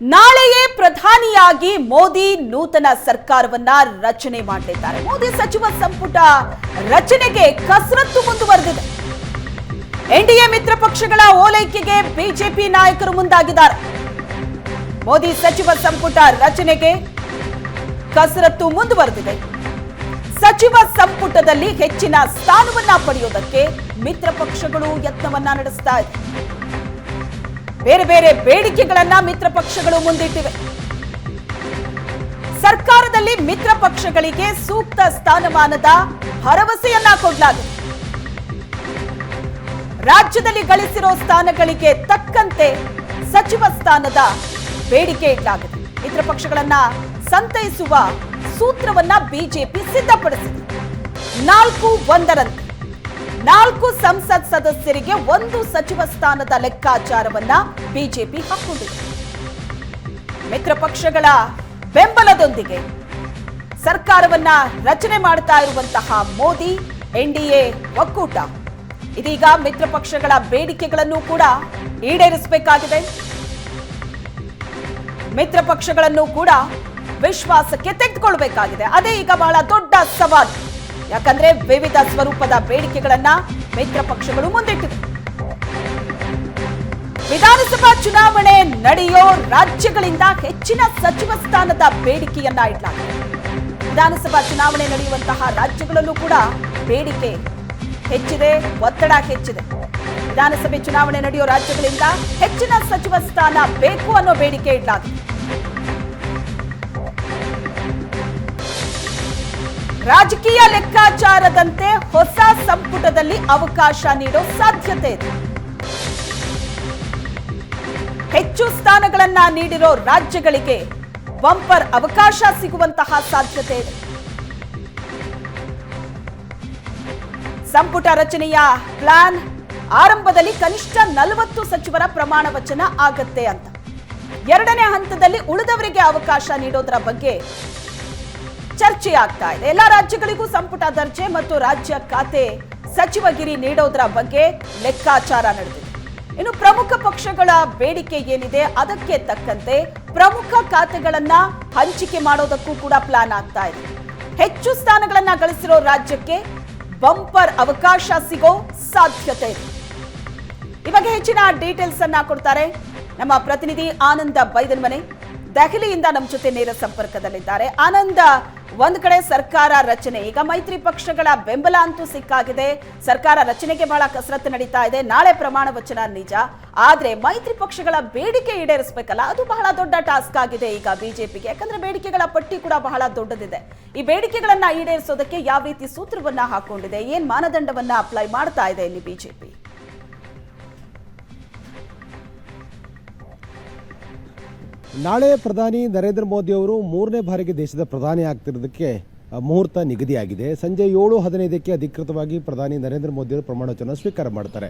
ನಾಳೆಯೇ ಪ್ರಧಾನಿಯಾಗಿ ಮೋದಿ ನೂತನ ಸರ್ಕಾರವನ್ನ ರಚನೆ ಮಾಡಲಿದ್ದಾರೆ. ಮೋದಿ ಸಚಿವ ಸಂಪುಟ ರಚನೆಗೆ ಕಸರತ್ತು ಮುಂದುವರೆದಿದೆ. ಎನ್ಡಿಎ ಮಿತ್ರ ಪಕ್ಷಗಳ ಓಲೈಕೆಗೆ ಬಿಜೆಪಿ ನಾಯಕರು ಮುಂದಾಗಿದ್ದಾರೆ. ಮೋದಿ ಸಚಿವ ಸಂಪುಟ ರಚನೆಗೆ ಕಸರತ್ತು ಮುಂದುವರೆದಿದೆ. ಸಚಿವ ಸಂಪುಟದಲ್ಲಿ ಹೆಚ್ಚಿನ ಸ್ಥಾನವನ್ನ ಪಡೆಯುವುದಕ್ಕೆ ಮಿತ್ರ ಪಕ್ಷಗಳು ಯತ್ನವನ್ನ ನಡೆಸ್ತಾ ಇದೆ. ಬೇರೆ ಬೇರೆ ಬೇಡಿಕೆಗಳನ್ನ ಮಿತ್ರ ಪಕ್ಷಗಳು ಮುಂದಿಟ್ಟಿವೆ. ಸರ್ಕಾರದಲ್ಲಿ ಮಿತ್ರ ಪಕ್ಷಗಳಿಗೆ ಸೂಕ್ತ ಸ್ಥಾನಮಾನದ ಭರವಸೆಯನ್ನ ಕೊಡಲಾಗಿದೆ. ರಾಜ್ಯದಲ್ಲಿ ಗಳಿಸಿರೋ ಸ್ಥಾನಗಳಿಗೆ ತಕ್ಕಂತೆ ಸಚಿವ ಸ್ಥಾನದ ಬೇಡಿಕೆ ಇಡಲಾಗಿದೆ. ಮಿತ್ರ ಪಕ್ಷಗಳನ್ನ ಸಂತೈಸುವ ಸೂತ್ರವನ್ನ ಬಿಜೆಪಿ ಸಿದ್ಧಪಡಿಸಿದೆ. ನಾಲ್ಕು ಒಂದರಂತೆ. ನಾಲ್ಕು ಸಂಸತ್ ಸದಸ್ಯರಿಗೆ ಒಂದು ಸಚಿವ ಸ್ಥಾನದ ಲೆಕ್ಕಾಚಾರವನ್ನ ಬಿಜೆಪಿ ಹಾಕೊಂಡಿದೆ ಮಿತ್ರ ಪಕ್ಷಗಳ ಬೆಂಬಲದೊಂದಿಗೆ ಸರ್ಕಾರವನ್ನ ರಚನೆ ಮಾಡ್ತಾ ಇರುವಂತಹ ಮೋದಿ ಎನ್ಡಿಎ ಒಕ್ಕೂಟ. ಇದೀಗ ಮಿತ್ರ ಪಕ್ಷಗಳ ಬೇಡಿಕೆಗಳನ್ನು ಕೂಡ ಈಡೇರಿಸಬೇಕಾಗಿದೆ. ಮಿತ್ರ ಪಕ್ಷಗಳನ್ನು ಕೂಡ ವಿಶ್ವಾಸಕ್ಕೆ ತೆಗೆದುಕೊಳ್ಬೇಕಾಗಿದೆ. ಅದೇ ಈಗ ಬಹಳ ದೊಡ್ಡ ಸವಾಲು. ಯಾಕಂದ್ರೆ ವಿವಿಧ ಸ್ವರೂಪದ ಬೇಡಿಕೆಗಳನ್ನ ಮಿತ್ರ ಪಕ್ಷಗಳು ಮುಂದಿಟ್ಟಿವೆ. ವಿಧಾನಸಭಾ ಚುನಾವಣೆ ನಡೆಯೋ ರಾಜ್ಯಗಳಿಂದ ಹೆಚ್ಚಿನ ಸಚಿವ ಸ್ಥಾನದ ಬೇಡಿಕೆಯನ್ನ ಇಡಲಾಗಿದೆ. ವಿಧಾನಸಭಾ ಚುನಾವಣೆ ನಡೆಯುವಂತಹ ರಾಜ್ಯಗಳಲ್ಲೂ ಕೂಡ ಬೇಡಿಕೆ ಹೆಚ್ಚಿದೆ, ಒತ್ತಡ ಹೆಚ್ಚಿದೆ. ವಿಧಾನಸಭೆ ಚುನಾವಣೆ ನಡೆಯೋ ರಾಜ್ಯಗಳಿಂದ ಹೆಚ್ಚಿನ ಸಚಿವ ಸ್ಥಾನ ಬೇಕು ಅನ್ನೋ ಬೇಡಿಕೆ ಇಡಲಾಗಿದೆ. ರಾಜಕೀಯ ಲೆಕ್ಕಾಚಾರದಂತೆ ಹೊಸ ಸಂಪುಟದಲ್ಲಿ ಅವಕಾಶ ನೀಡೋ ಸಾಧ್ಯತೆ ಇದೆ. ಹೆಚ್ಚು ಸ್ಥಾನಗಳನ್ನ ನೀಡಿರೋ ರಾಜ್ಯಗಳಿಗೆ ಬಂಪರ್ ಅವಕಾಶ ಸಿಗುವಂತಹ ಸಾಧ್ಯತೆ ಇದೆ. ಸಂಪುಟ ರಚನೆಯ ಪ್ಲಾನ್ ಆರಂಭದಲ್ಲಿ ಕನಿಷ್ಠ ನಲವತ್ತು ಸಚಿವರ ಪ್ರಮಾಣ ವಚನ ಆಗತ್ತೆ ಅಂತ. ಎರಡನೇ ಹಂತದಲ್ಲಿ ಉಳಿದವರಿಗೆ ಅವಕಾಶ ನೀಡೋದರ ಬಗ್ಗೆ ಚರ್ಚೆ ಇದೆ. ಎಲ್ಲ ರಾಜ್ಯಗಳಿಗೂ ಸಂಪುಟ ದರ್ಜೆ ಮತ್ತು ರಾಜ್ಯ ಖಾತೆ ಸಚಿವಗಿರಿ ನೀಡೋದರ ಬಗ್ಗೆ ಲೆಕ್ಕಾಚಾರ ನಡೆದಿದೆ. ಇನ್ನು ಪ್ರಮುಖ ಪಕ್ಷಗಳ ಬೇಡಿಕೆ ಏನಿದೆ ಅದಕ್ಕೆ ತಕ್ಕಂತೆ ಪ್ರಮುಖ ಖಾತೆಗಳನ್ನ ಹಂಚಿಕೆ ಮಾಡೋದಕ್ಕೂ ಕೂಡ ಪ್ಲಾನ್ ಆಗ್ತಾ ಇದೆ. ಹೆಚ್ಚು ಸ್ಥಾನಗಳನ್ನ ಗಳಿಸಿರೋ ರಾಜ್ಯಕ್ಕೆ ಬಂಪರ್ ಅವಕಾಶ ಸಿಗೋ ಸಾಧ್ಯತೆ ಇದೆ. ಈ ಬಗ್ಗೆ ಹೆಚ್ಚಿನ ಡೀಟೇಲ್ಸ್ ಅನ್ನ ಕೊಡ್ತಾರೆ ನಮ್ಮ ಪ್ರತಿನಿಧಿ ಆನಂದ ಬೈದನ್ ಮನೆ. ದೆಹಲಿಯಿಂದ ನಮ್ಮ ಜೊತೆ ನೇರ ಸಂಪರ್ಕದಲ್ಲಿದ್ದಾರೆ. ಆನಂದ ಒಂದ್ ಕಡೆ ಸರ್ಕಾರ ರಚನೆ. ಈಗ ಮೈತ್ರಿ ಪಕ್ಷಗಳ ಬೆಂಬಲ ಅಂತೂ ಸಿಕ್ಕಾಗಿದೆ. ಸರ್ಕಾರ ರಚನೆಗೆ ಬಹಳ ಕಸರತ್ತು ನಡೀತಾ ಇದೆ. ನಾಳೆ ಪ್ರಮಾಣ ವಚನ ನಿಜ. ಆದ್ರೆ ಮೈತ್ರಿ ಪಕ್ಷಗಳ ಬೇಡಿಕೆ ಈಡೇರಿಸಬೇಕಲ್ಲ, ಅದು ಬಹಳ ದೊಡ್ಡ ಟಾಸ್ಕ್ ಆಗಿದೆ ಈಗ ಬಿಜೆಪಿಗೆ. ಯಾಕಂದ್ರೆ ಬೇಡಿಕೆಗಳ ಪಟ್ಟಿ ಕೂಡ ಬಹಳ ದೊಡ್ಡದಿದೆ. ಈ ಬೇಡಿಕೆಗಳನ್ನ ಈಡೇರಿಸೋದಕ್ಕೆ ಯಾವ ರೀತಿ ಸೂತ್ರವನ್ನ ಹಾಕೊಂಡಿದೆ, ಏನ್ ಮಾನದಂಡವನ್ನ ಅಪ್ಲೈ ಮಾಡ್ತಾ ಇದೆ ಇಲ್ಲಿ ಬಿಜೆಪಿ? ನಾಳೆ ಪ್ರಧಾನಿ ನರೇಂದ್ರ ಮೋದಿ ಅವರು ಮೂರನೇ ಬಾರಿಗೆ ದೇಶದ ಪ್ರಧಾನಿ ಆಗ್ತಿರೋದಕ್ಕೆ ಮುಹೂರ್ತ ನಿಗದಿಯಾಗಿದೆ. ಸಂಜೆ ಏಳು ಹದಿನೈದಕ್ಕೆ ಅಧಿಕೃತವಾಗಿ ಪ್ರಧಾನಿ ನರೇಂದ್ರ ಮೋದಿ ಅವರು ಪ್ರಮಾಣ ವಚನ ಸ್ವೀಕಾರ ಮಾಡ್ತಾರೆ.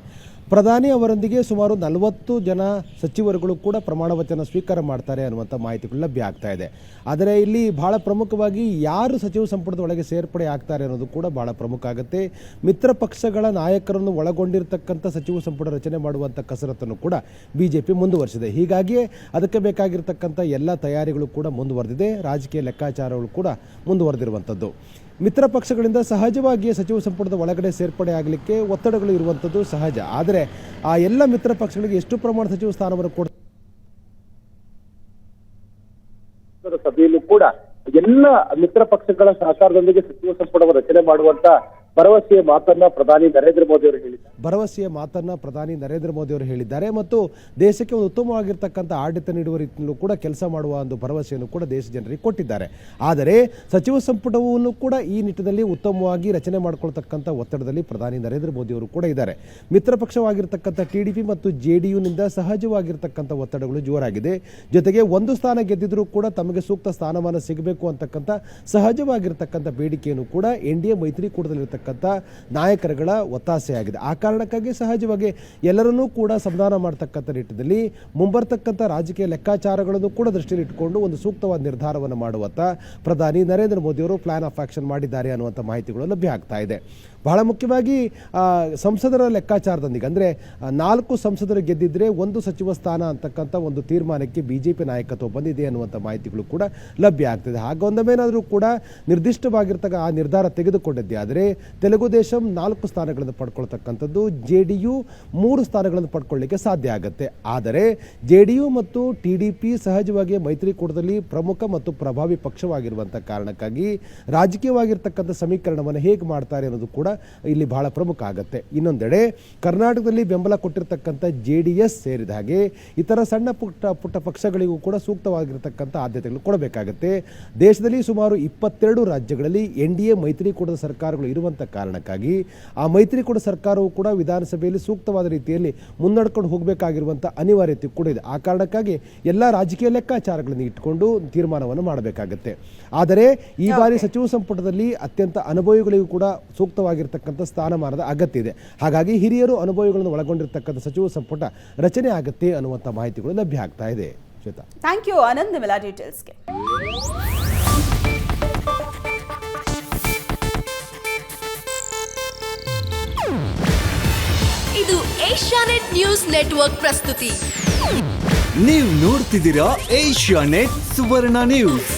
ಪ್ರಧಾನಿ ಅವರೊಂದಿಗೆ ಸುಮಾರು ನಲವತ್ತು ಜನ ಸಚಿವರುಗಳು ಕೂಡ ಪ್ರಮಾಣ ವಚನ ಸ್ವೀಕಾರ ಮಾಡ್ತಾರೆ ಅನ್ನುವಂಥ ಮಾಹಿತಿಗಳು ಲಭ್ಯ ಆಗ್ತಾ ಇದೆ. ಆದರೆ ಇಲ್ಲಿ ಬಹಳ ಪ್ರಮುಖವಾಗಿ ಯಾರು ಸಚಿವ ಸಂಪುಟದ ಒಳಗೆ ಸೇರ್ಪಡೆ ಆಗ್ತಾರೆ ಅನ್ನೋದು ಕೂಡ ಬಹಳ ಪ್ರಮುಖ ಆಗುತ್ತೆ. ಮಿತ್ರ ಪಕ್ಷಗಳ ನಾಯಕರನ್ನು ಒಳಗೊಂಡಿರ್ತಕ್ಕಂಥ ಸಚಿವ ಸಂಪುಟ ರಚನೆ ಮಾಡುವಂಥ ಕಸರತ್ತನ್ನು ಕೂಡ ಬಿ ಜೆ ಪಿ ಮುಂದುವರಿಸಿದೆ. ಹೀಗಾಗಿ ಅದಕ್ಕೆ ಬೇಕಾಗಿರ್ತಕ್ಕಂಥ ಎಲ್ಲ ತಯಾರಿಗಳು ಕೂಡ ಮುಂದುವರೆದಿದೆ. ರಾಜಕೀಯ ಲೆಕ್ಕಾಚಾರಗಳು ಕೂಡ ಮುಂದುವರೆದಿರುವಂಥದ್ದು ಮಿತ್ರ ಪಕ್ಷಗಳಿಂದ ಸಹಜವಾಗಿಯೇ ಸಚಿವ ಸಂಪುಟದ ಒಳಗಡೆ ಸೇರ್ಪಡೆ ಆಗಲಿಕ್ಕೆ ಒತ್ತಡಗಳು ಇರುವಂಥದ್ದು ಸಹಜ. ಆದರೆ ಆ ಎಲ್ಲ ಮಿತ್ರ ಪಕ್ಷಗಳಿಗೆ ಎಷ್ಟು ಪ್ರಮಾಣ ಸಚಿವ ಸ್ಥಾನವನ್ನು ಕೊಡ ಸಭೆಯಲ್ಲೂ ಕೂಡ ಎಲ್ಲ ಮಿತ್ರ ಪಕ್ಷಗಳ ಸಹಕಾರದೊಂದಿಗೆ ಸಚಿವ ಸಂಪುಟವನ್ನು ರಚನೆ ಮಾಡುವಂತ ಭರವಸೆಯ ಮಾತನ್ನ ಪ್ರಧಾನಿ ನರೇಂದ್ರ ಮೋದಿ ಅವರು ಹೇಳಿದ್ದಾರೆ. ಭರವಸೆಯ ಮಾತನ್ನ ಪ್ರಧಾನಿ ನರೇಂದ್ರ ಮೋದಿ ಅವರು ಹೇಳಿದ್ದಾರೆ ಮತ್ತು ದೇಶಕ್ಕೆ ಒಂದು ಉತ್ತಮವಾಗಿರ್ತಕ್ಕಂಥ ಆಡಳಿತ ನೀಡುವ ರೀತಿಯಲ್ಲೂ ಕೂಡ ಕೆಲಸ ಮಾಡುವ ಒಂದು ಭರವಸೆಯನ್ನು ಕೂಡ ದೇಶ ಜನರಿಗೆ ಕೊಟ್ಟಿದ್ದಾರೆ. ಆದರೆ ಸಚಿವ ಸಂಪುಟವನ್ನು ಕೂಡ ಈ ನಿಟ್ಟಿನಲ್ಲಿ ಉತ್ತಮವಾಗಿ ರಚನೆ ಮಾಡಿಕೊಳ್ತಕ್ಕಂಥ ಒತ್ತಡದಲ್ಲಿ ಪ್ರಧಾನಿ ನರೇಂದ್ರ ಮೋದಿ ಅವರು ಕೂಡ ಇದ್ದಾರೆ. ಮಿತ್ರ ಪಕ್ಷವಾಗಿರ್ತಕ್ಕಂಥ ಟಿ ಡಿ ಪಿ ಮತ್ತು ಜೆ ಡಿ ಯುನಿಂದ ಸಹಜವಾಗಿರ್ತಕ್ಕಂಥ ಒತ್ತಡಗಳು ಜೋರಾಗಿದೆ. ಜೊತೆಗೆ ಒಂದು ಸ್ಥಾನ ಗೆದ್ದಿದ್ರೂ ಕೂಡ ತಮಗೆ ಸೂಕ್ತ ಸ್ಥಾನಮಾನ ಸಿಗಬೇಕು ಅಂತಕ್ಕಂಥ ಸಹಜವಾಗಿರ್ತಕ್ಕಂಥ ಬೇಡಿಕೆಯನ್ನು ಕೂಡ ಎನ್ ಡಿ ಎ ಮೈತ್ರಿಕೂಟದಲ್ಲಿರ್ತಕ್ಕಂಥ ನಾಯಕರುಗಳ ಒತ್ತಾಸೆಯಾಗಿದೆ. ಆ ಕಾರಣಕ್ಕಾಗಿ ಸಹಜವಾಗಿ ಎಲ್ಲರನ್ನೂ ಕೂಡ ಸಂಧಾನ ಮಾಡ್ತಕ್ಕಂಥ ನಿಟ್ಟಿನಲ್ಲಿ ಮುಂಬರ್ತಕ್ಕಂಥ ರಾಜಕೀಯ ಲೆಕ್ಕಾಚಾರಗಳನ್ನು ಕೂಡ ದೃಷ್ಟಿಯಲ್ಲಿ ಇಟ್ಟುಕೊಂಡು ಒಂದು ಸೂಕ್ತವಾದ ನಿರ್ಧಾರವನ್ನು ಮಾಡುವತ್ತ ಪ್ರಧಾನಿ ನರೇಂದ್ರ ಮೋದಿಯವರು ಪ್ಲಾನ್ ಆಫ್ ಆಕ್ಷನ್ ಮಾಡಿದ್ದಾರೆ ಅನ್ನುವಂಥ ಮಾಹಿತಿಗಳು ಲಭ್ಯ ಆಗ್ತಾ ಇದೆ. ಬಹಳ ಮುಖ್ಯವಾಗಿ ಸಂಸದರ ಲೆಕ್ಕಾಚಾರದೊಂದಿಗೆ. ಅಂದರೆ ನಾಲ್ಕು ಸಂಸದರು ಗೆದ್ದಿದ್ರೆ ಒಂದು ಸಚಿವ ಸ್ಥಾನ ಅಂತಕ್ಕಂಥ ಒಂದು ತೀರ್ಮಾನಕ್ಕೆ ಬಿ ಜೆ ಪಿ ನಾಯಕತ್ವ ಬಂದಿದೆ ಅನ್ನುವಂಥ ಮಾಹಿತಿಗಳು ಕೂಡ ಲಭ್ಯ ಆಗ್ತದೆ. ಹಾಗೊಂದಮೇನಾದರೂ ಕೂಡ ನಿರ್ದಿಷ್ಟವಾಗಿರ್ತಕ್ಕ ಆ ನಿರ್ಧಾರ ತೆಗೆದುಕೊಂಡಿದ್ದೆ. ಆದರೆ, ತೆಲುಗು ದೇಶಂ ನಾಲ್ಕು ಸ್ಥಾನಗಳನ್ನು ಪಡ್ಕೊಳ್ತಕ್ಕಂಥದ್ದು, ಜೆ ಡಿ ಯು ಮೂರು ಸ್ಥಾನಗಳನ್ನು ಪಡ್ಕೊಳ್ಳಿಕ್ಕೆ ಸಾಧ್ಯ ಆಗುತ್ತೆ. ಆದರೆ, ಜೆ ಡಿ ಯು ಮತ್ತು ಟಿ ಡಿ ಪಿ ಸಹಜವಾಗಿ ಮೈತ್ರಿಕೂಟದಲ್ಲಿ ಪ್ರಮುಖ ಮತ್ತು ಪ್ರಭಾವಿ ಪಕ್ಷವಾಗಿರುವಂಥ ಕಾರಣಕ್ಕಾಗಿ ರಾಜಕೀಯವಾಗಿರ್ತಕ್ಕಂಥ ಸಮೀಕರಣವನ್ನು ಹೇಗೆ ಮಾಡ್ತಾರೆ ಅನ್ನೋದು ಕೂಡ ಇಲ್ಲಿ ಬಹಳ ಪ್ರಮುಖ ಆಗುತ್ತೆ. ಇನ್ನೊಂದೆಡೆ ಕರ್ನಾಟಕದಲ್ಲಿ ಬೆಂಬಲ ಕೊಟ್ಟಿರತಕ್ಕಂಥ ಜೆ ಡಿ ಎಸ್ ಸೇರಿದ ಹಾಗೆ ಇತರ ಸಣ್ಣ ಪುಟ್ಟ ಪುಟ್ಟ ಪಕ್ಷಗಳಿಗೂ ಕೂಡ ಸೂಕ್ತವಾಗಿರತಕ್ಕಂಥ ಆದ್ಯತೆಗಳು ಕೊಡಬೇಕಾಗುತ್ತೆ. ದೇಶದಲ್ಲಿ ಸುಮಾರು ಇಪ್ಪತ್ತೆರಡು ರಾಜ್ಯಗಳಲ್ಲಿ ಎನ್ ಡಿ ಎ ಮೈತ್ರಿಕೂಟದ ಸರ್ಕಾರಗಳು ಇರುವಂಥ ಕಾರಣಕ್ಕಾಗಿ ಆ ಮೈತ್ರಿಕೂಟ ಸರ್ಕಾರವು ಕೂಡ ವಿಧಾನಸಭೆಯಲ್ಲಿ ಸೂಕ್ತವಾದ ರೀತಿಯಲ್ಲಿ ಮುನ್ನಡ್ಕೊಂಡು ಹೋಗಬೇಕಾಗಿರುವಂಥ ಅನಿವಾರ್ಯತೆ ಕೂಡ ಇದೆ. ಆ ಕಾರಣಕ್ಕಾಗಿ ಎಲ್ಲ ರಾಜಕೀಯ ಲೆಕ್ಕಾಚಾರಗಳನ್ನು ಇಟ್ಟುಕೊಂಡು ತೀರ್ಮಾನವನ್ನು ಮಾಡಬೇಕಾಗುತ್ತೆ. ಆದರೆ ಈ ಬಾರಿ ಸಚಿವ ಸಂಪುಟದಲ್ಲಿ ಅತ್ಯಂತ ಅನುಭವಿಗಳಿಗೂ ಕೂಡ ಸೂಕ್ತವಾಗಿರ್ತಕ್ಕಂಥ ಸ್ಥಾನಮಾನದ ಅಗತ್ಯ ಇದೆ. ಹಾಗಾಗಿ ಹಿರಿಯರು ಅನುಭವಿಗಳನ್ನು ಒಳಗೊಂಡಿರ್ತಕ್ಕಂಥ ಸಚಿವ ಸಂಪುಟ ರಚನೆ ಆಗುತ್ತೆ ಅನ್ನುವಂಥ ಮಾಹಿತಿಗಳು ಲಭ್ಯ ಆಗ್ತಾ ಇದೆ. ಶ್ವೇತಾ. ಥ್ಯಾಂಕ್ ಯು ಆನಂದ್ ಮಿಲಾ ಡೀಟೇಲ್ಸ್ಗೆ ಇದು ಏಷ್ಯಾನೆಟ್ ನ್ಯೂಸ್ ನೆಟ್ವರ್ಕ್ ಪ್ರಸ್ತುತಿ. ನೀವು ನೋಡ್ತಿದ್ದೀರಾ ಏಷ್ಯಾ ನೆಟ್ ಸುವರ್ಣ ನ್ಯೂಸ್.